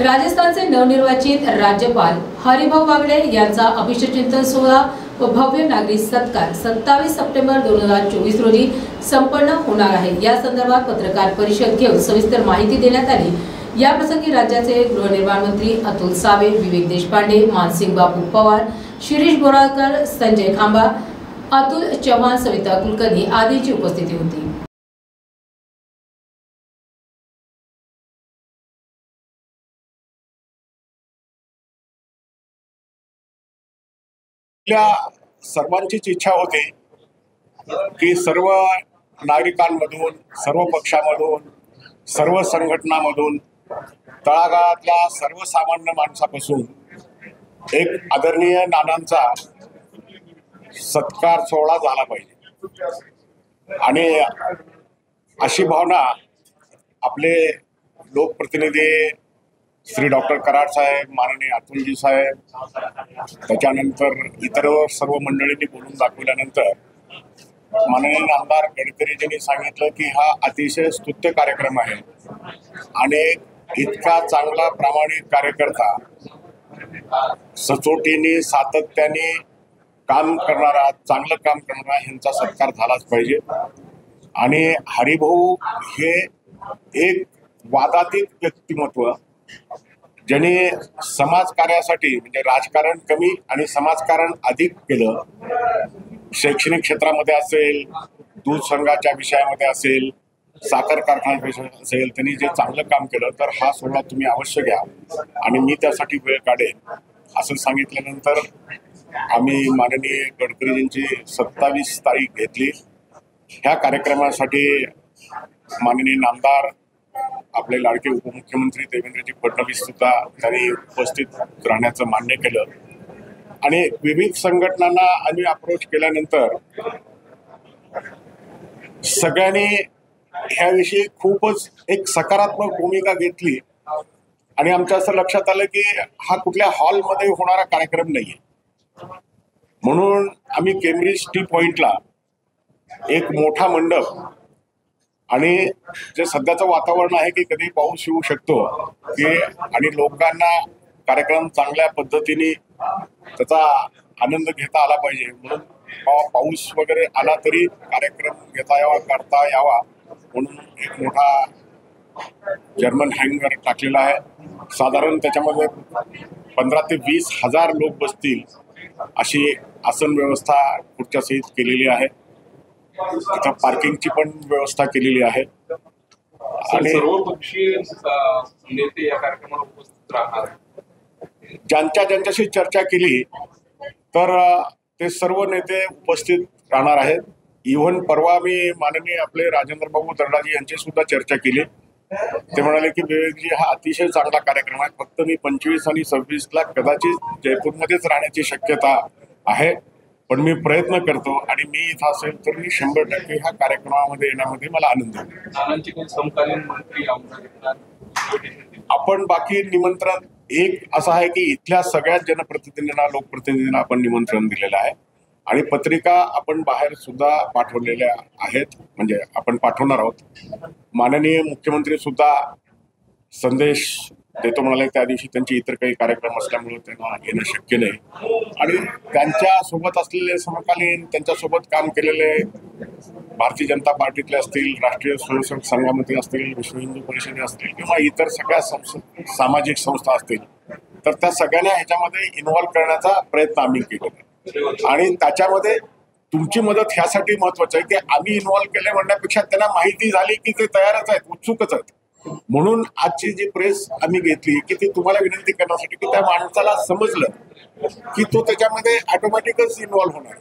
राजस्थानचे नवनिर्वाचित राज्यपाल हरिभाऊ बागडे यांचा अभिषेकचिंतन सोहळा व भव्य नागरी सत्कार सत्तावीस सप्टेंबर दोन हजार चोवीस रोजी संपन्न होणार आहे. या संदर्भात पत्रकार परिषद घेऊन सविस्तर माहिती देण्यात आली. या प्रसंगी राज्याचे गृहनिर्माण मंत्री अतुल सावे विवेक देशपांडे मानसिंग बापू पवार शिरीष बोराळकर संजय खांबा अतुल चव्हाण सविता कुलकर्णी आदींची उपस्थिती होती. आपल्या सर्वांचीच इच्छा होती की सर्व नागरिकांमधून सर्व पक्षामधून सर्व संघटनामधून तळागाळातल्या सर्वसामान्य माणसापासून एक आदरणीय नानांचा सत्कार सोहळा झाला पाहिजे. आणि अशी भावना आपले लोकप्रतिनिधी श्री डॉक्टर कराड साहेब माननीय अतुलजी साहेब. त्याच्यानंतर इतर सर्व मंडळींनी बोलून दाखवल्यानंतर माननीय आमदार गडकरीजींनी सांगितलं की हा अतिशय स्तुत्य कार्यक्रम आहे. आणि इतका चांगला प्रामाणिक कार्यकर्ता सचोटीने सातत्याने काम करणारा चांगलं काम करणारा ह्यांचा सत्कार झालाच पाहिजे. आणि हरिभाऊ हे एक वादातीत व्यक्तिमत्व ज्याने समाजकार्यासाठी म्हणजे राजकारण कमी आणि समाजकारण अधिक केलं शैक्षणिक क्षेत्रामध्ये असेल दूध संघाच्या विषयामध्ये असेल साखर कारखान्याच्या विषयात असेल त्यांनी जे चांगलं काम केलं तर हा सोहळा तुम्ही अवश्य घ्या. आणि मी त्यासाठी वेळ काढेन. असं सांगितल्यानंतर आम्ही माननीय गडकरीजींची सत्तावीस तारीख घेतली. ह्या कार्यक्रमासाठी माननीय नामदार आपले लाडके उपमुख्यमंत्री देवेंद्रजी फडणवीस सुद्धा त्यांनी उपस्थित राहण्याचं मान्य केलं. आणि विविध संघटनांना आम्ही अप्रोच केल्यानंतर सगळ्यांनी ह्याविषयी खूपच एक सकारात्मक भूमिका घेतली. आणि आमच्या असं लक्षात आलं की हा कुठल्या हॉलमध्ये होणारा कार्यक्रम नाहीये. म्हणून आम्ही केम्ब्रिज टी पॉइंटला एक मोठा मंडप आणि जे सध्याचं वातावरण आहे की कधी पाऊस येऊ शकतो की आणि लोकांना कार्यक्रम चांगल्या पद्धतीने त्याचा आनंद घेता आला पाहिजे. म्हणून पाऊस वगैरे आला तरी कार्यक्रम घेता यावा करता यावा म्हणून एक मोठा जर्मन हँगर टाकलेला आहे. साधारण त्याच्यामध्ये पंधरा ते वीस हजार लोक बसतील अशी आसन व्यवस्था पुढच्या सहित केलेली आहे. तिथं पार्किंगची पण व्यवस्था केलेली आहे. आणि नेते या कार्यक्रमाला उपस्थित राहणार. ज्यांच्या ज्यांच्याशी चर्चा केली तर ते सर्व नेते उपस्थित राहणार आहेत. इव्हन परवा मी माननीय आपले राजेंद्र बाबू दर्डाजी यांची सुद्धा चर्चा केली. ते म्हणाले की विवेकजी हा अतिशय चांगला कार्यक्रम आहे. फक्त मी पंचवीस आणि सव्वीसला कदाचित जयपूरमध्येच राहण्याची शक्यता आहे. पण मी प्रयत्न करतो आणि मी इथं असेल तर मी शंभर टक्के ह्या कार्यक्रमामध्ये येण्यामध्ये मला आनंद येणार आपण बाकी निमंत्रण एक असं आहे की इथल्या सगळ्या जनप्रतिनिधींना लोकप्रतिनिधींना आपण निमंत्रण दिलेलं आहे. आणि पत्रिका आपण बाहेर सुद्धा पाठवलेल्या आहेत. म्हणजे आपण पाठवणार आहोत. माननीय मुख्यमंत्री सुद्धा संदेश ते तो म्हणाले त्या दिवशी त्यांचे इतर काही कार्यक्रम असल्यामुळे त्यांना येणं शक्य नाही. आणि त्यांच्यासोबत असलेले समकालीन त्यांच्यासोबत काम केलेले भारतीय जनता पार्टीतले असतील राष्ट्रीय स्वयंसेवक संघामध्ये असतील विश्व हिंदू परिषदे असतील किंवा इतर सगळ्या सामाजिक संस्था असतील तर त्या सगळ्यांना ह्याच्यामध्ये इन्व्हॉल्व्ह करण्याचा प्रयत्न आम्ही केलेला आणि त्याच्यामध्ये तुमची मदत ह्यासाठी महत्वाची आहे की आम्ही इन्व्हॉल्व्ह केले म्हणण्यापेक्षा त्यांना माहिती झाली की ते तयारच आहेत उत्सुकच आहेत. म्हणून आजची जी प्रेस आम्ही घेतली की ती तुम्हाला विनंती करण्यासाठी की त्या माणसाला समजलं की तो त्याच्यामध्ये ऑटोमॅटिकच इन्व्हॉल्व्ह होणार.